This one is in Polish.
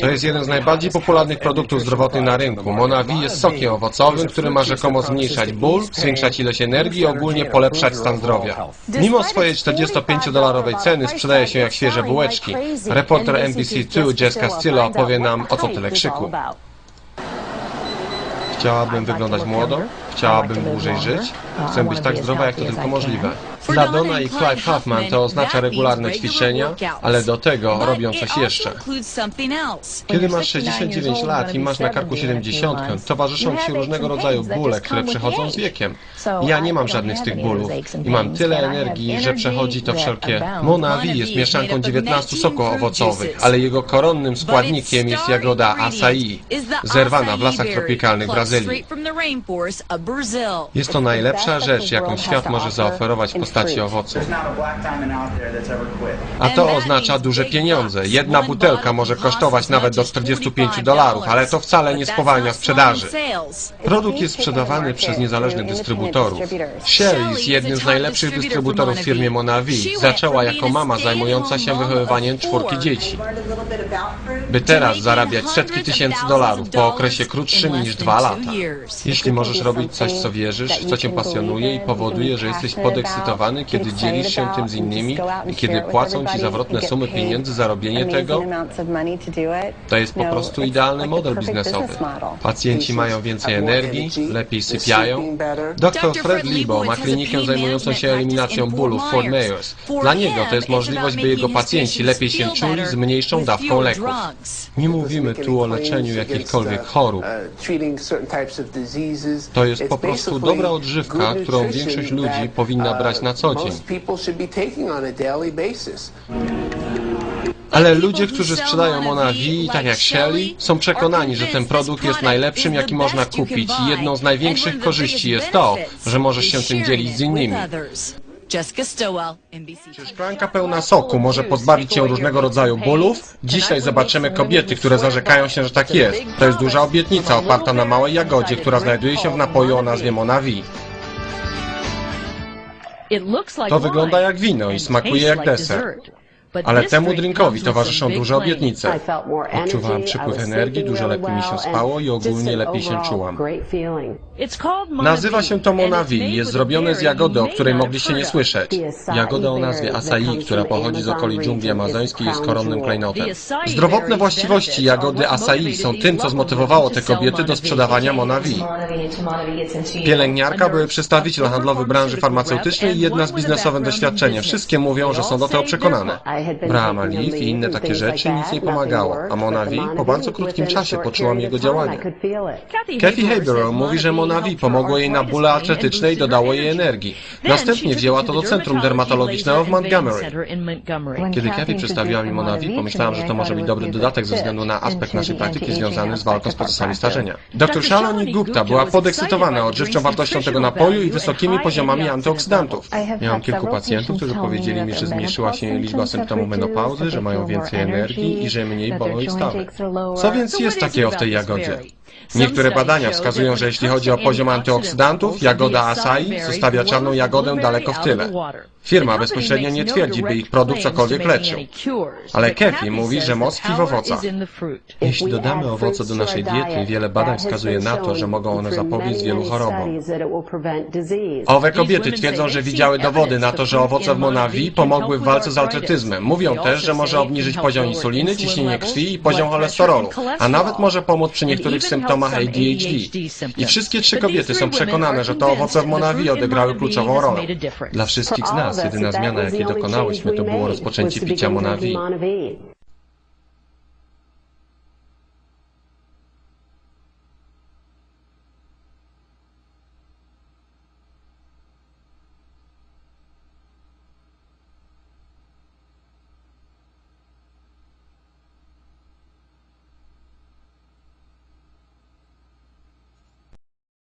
To jest jeden z najbardziej popularnych produktów zdrowotnych na rynku. Monavi jest sokiem owocowym, który ma rzekomo zmniejszać ból, zwiększać ilość energii i ogólnie polepszać stan zdrowia. Mimo swojej 45-dolarowej ceny sprzedaje się jak świeże bułeczki. Reporter NBC2 Jess Castillo opowie nam, o co tyle krzyku. Chciałabym wyglądać młodo, chciałabym dłużej żyć, chcę być tak zdrowa, jak to tylko możliwe. Dla Donna i Clive Huffman to oznacza regularne ćwiczenia, ale do tego robią coś jeszcze. Kiedy masz 69 lat i masz na karku 70, towarzyszą Ci różnego rodzaju bóle, które przychodzą z wiekiem. Ja nie mam żadnych z tych bólów. i mam tyle energii, że przechodzi to wszelkie... Monavi jest mieszanką 19 soków owocowych, ale jego koronnym składnikiem jest jagoda acai, zerwana w lasach tropikalnych Brazylii. Jest to najlepsza rzecz, jaką świat może zaoferować w postaci owocu. A to oznacza duże pieniądze. Jedna butelka może kosztować nawet do 45 dolarów, ale to wcale nie spowalnia sprzedaży. Produkt jest sprzedawany przez niezależnych dystrybutorów. Sherry jest jednym z najlepszych dystrybutorów w firmie Monavi. Zaczęła jako mama zajmująca się wychowywaniem czwórki dzieci. By teraz zarabiać setki tysięcy dolarów po okresie krótszym niż dwa lata. Jeśli możesz robić coś, co wierzysz, co cię pasjonuje i powoduje, że jesteś podekscytowany, kiedy dzielisz się tym z innymi i kiedy płacą ci zawrotne sumy pieniędzy za robienie tego, to jest po prostu idealny model biznesowy. Pacjenci mają więcej energii, lepiej sypiają. Dr Fred Libo ma klinikę zajmującą się eliminacją bólu w Fort Myers. Dla niego to jest możliwość, by jego pacjenci lepiej się czuli z mniejszą dawką leków. Nie mówimy tu o leczeniu jakichkolwiek chorób. To jest po prostu dobra odżywka, którą większość ludzi powinna brać na co dzień. Ale ludzie, którzy sprzedają Monavi, tak jak Shelly, są przekonani, że ten produkt jest najlepszym, jaki można kupić i jedną z największych korzyści jest to, że możesz się tym dzielić z innymi. Czy szklanka pełna soku może pozbawić cię różnego rodzaju bólów? Dzisiaj zobaczymy kobiety, które zarzekają się, że tak jest. To jest duża obietnica oparta na małej jagodzie, która znajduje się w napoju o nazwie Monavi. To wygląda jak wino i smakuje jak deser. Ale temu drinkowi towarzyszą duże obietnice. Odczuwałam przypływ energii, dużo lepiej mi się spało i ogólnie lepiej się czułam. Nazywa się to Monavi. Jest zrobione z jagody, o której mogliście nie słyszeć. Jagoda o nazwie acai, która pochodzi z okolic dżungli amazońskiej, jest koronnym klejnotem. Zdrowotne właściwości jagody acai są tym, co zmotywowało te kobiety do sprzedawania Monavi. Pielęgniarka były przedstawiciel handlowy branży farmaceutycznej i jedna z biznesowym doświadczeniem. Wszystkie mówią, że są do tego przekonane. Brahma Leaf i inne takie rzeczy nic nie pomagało, a Monavi po bardzo krótkim czasie poczułam jego działanie. Kathy Haberow mówi, że Monavi pomogło jej na bóle atletyczne i dodało jej energii. Następnie wzięła to do centrum dermatologicznego w Montgomery. Kiedy Kathy przedstawiła mi Monavi, pomyślałam, że to może być dobry dodatek ze względu na aspekt naszej praktyki związany z walką z procesami starzenia. Dr Shaloni Gupta była podekscytowana odżywczą wartością tego napoju i wysokimi poziomami antyoksydantów. Miałam kilku pacjentów, którzy powiedzieli mi, że zmniejszyła się liczba symptomów menopauzy, że mają więcej energii i że mniej bolą ich stawy. Co więc jest takiego w tej jagodzie? Niektóre badania wskazują, że jeśli chodzi o poziom antyoksydantów, jagoda acai zostawia czarną jagodę daleko w tyle. Firma bezpośrednio nie twierdzi, by ich produkt cokolwiek leczył. Ale Kathy mówi, że moc tkwi w owocach. Jeśli dodamy owoce do naszej diety, wiele badań wskazuje na to, że mogą one zapobiec wielu chorobom. Owe kobiety twierdzą, że widziały dowody na to, że owoce w Monavi pomogły w walce z atletyzmem. Mówią też, że może obniżyć poziom insuliny, ciśnienie krwi i poziom cholesterolu, a nawet może pomóc przy niektórych symptomach ADHD. I wszystkie trzy kobiety są przekonane, że to owoce w Monavi odegrały kluczową rolę. Dla wszystkich z nas jedyna zmiana, jakiej dokonałyśmy, to było rozpoczęcie picia Monavi.